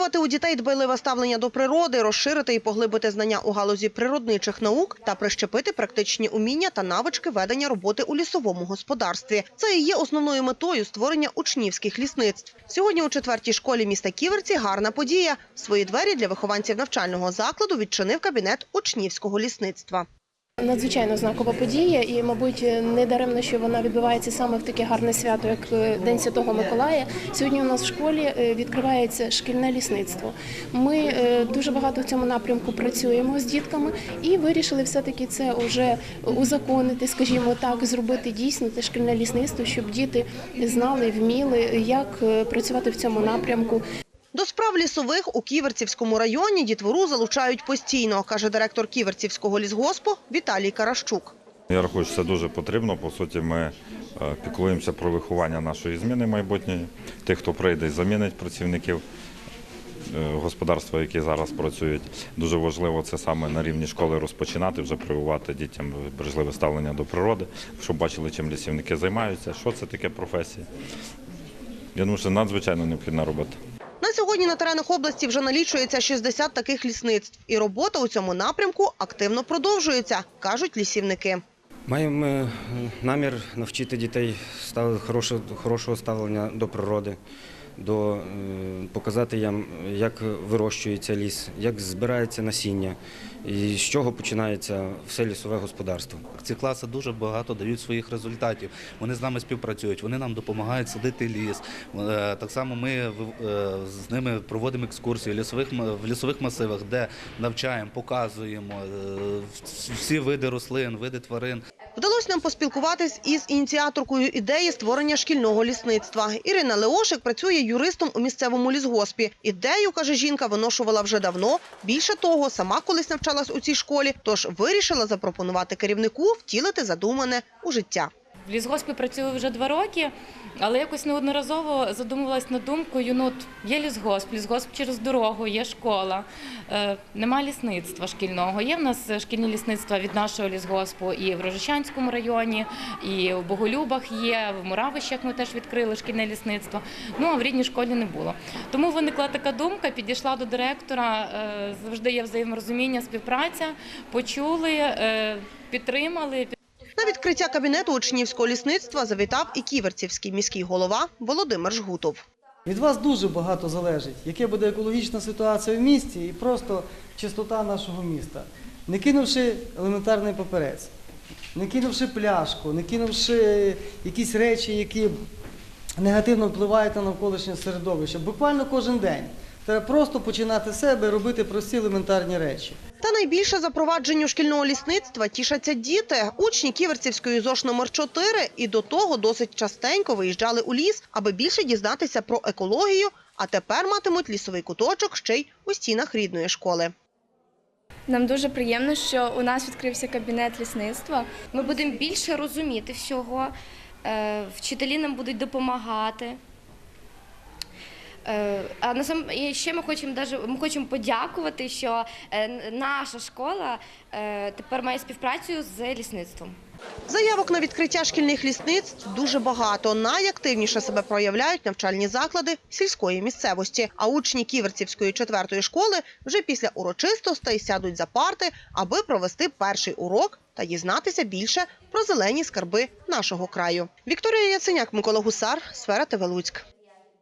Виховати у дітей дбайливе ставлення до природи, розширити і поглибити знання у галузі природничих наук та прищепити практичні уміння та навички ведення роботи у лісовому господарстві. Це і є основною метою створення учнівських лісництв. Сьогодні у четвертій школі міста Ківерці гарна подія. Свої двері для вихованців навчального закладу відчинив кабінет учнівського лісництва. Надзвичайно знакова подія, і, мабуть, не даремно, що вона відбувається саме в таке гарне свято, як е, День Святого Миколая. Сьогодні у нас в школі е, відкривається шкільне лісництво. Ми е, дуже багато в цьому напрямку працюємо з дітками і вирішили все-таки це вже узаконити, скажімо так, зробити дійсно те шкільне лісництво, щоб діти знали, вміли, як працювати в цьому напрямку. До справ лісових у Ківерцівському районі дітвору залучають постійно, каже директор Ківерцівського лісгоспу Віталій Каращук. Я рахую, що це дуже потрібно. По суті, ми е, піклуємося про виховання нашої зміни майбутньої, тих, хто прийде і замінить працівників е, господарства, які зараз працюють. Дуже важливо це саме на рівні школи розпочинати, вже прививати дітям бережливе ставлення до природи, щоб бачили, чим лісівники займаються, що це таке професія. Я думаю, що надзвичайно необхідна робота. На сьогодні на теренах області вже налічується 60 таких лісництв. І робота у цьому напрямку активно продовжується, кажуть лісівники. Маємо е, намір навчити дітей хорошого ставлення до природи, до, е, показати їм, як вирощується ліс, як збирається насіння і з чого починається все лісове господарство. Ці класи дуже багато дають своїх результатів. Вони з нами співпрацюють, вони нам допомагають садити ліс. Е, Так само ми е, з ними проводимо екскурсії в лісових в лісових масивах, де навчаємо, показуємо е, всі види рослин, види тварин. Вдалося нам поспілкуватись із ініціаторкою ідеї створення шкільного лісництва. Ірина Леошик працює юристом у місцевому лісгоспі. Ідею, каже жінка, виношувала вже давно. Більше того, сама колись навчалась у цій школі, тож вирішила запропонувати керівнику втілити задумане у життя. В лісгоспі працюю вже два роки, але якось неодноразово задумувалась над думкою. Ну, от є лісгосп, лісгосп через дорогу, є школа, е, нема лісництва шкільного. Є в нас шкільні лісництва від нашого лісгоспу і в Рожичанському районі, і в Боголюбах є, в Муравищах ми теж відкрили шкільне лісництво. Ну а в рідній школі не було. Тому виникла така думка, підійшла до директора. е, Завжди є взаєморозуміння, співпраця. Почули, е, підтримали. Відкриття кабінету учнівського лісництва завітав і ківерцівський міський голова Володимир Жгутов. Від вас дуже багато залежить, яка буде екологічна ситуація в місті і просто чистота нашого міста. Не кинувши елементарний паперець, не кинувши пляшку, не кинувши якісь речі, які негативно впливають на навколишнє середовище, буквально кожен день. Треба просто починати з себе, робити прості елементарні речі. Та найбільше запровадженню шкільного лісництва тішаться діти. Учні Ківерцівської ЗОШ номер 4 і до того досить частенько виїжджали у ліс, аби більше дізнатися про екологію, а тепер матимуть лісовий куточок ще й у стінах рідної школи. Нам дуже приємно, що у нас відкрився кабінет лісництва. Ми будемо більше розуміти всього, е, вчителі нам будуть допомагати. Е, А насам і ще ми хочемо даже ми хочемо подякувати, що е, наша школа е, тепер має співпрацю з лісництвом. Заявок на відкриття шкільних лісництв дуже багато. Найактивніше себе проявляють навчальні заклади сільської місцевості. А учні Ківерцівської четвертої школи вже після урочистостей сядуть за парти, аби провести перший урок та дізнатися більше про зелені скарби нашого краю. Вікторія Яценяк, Микола Гусар, Сфера ТВ Луцьк.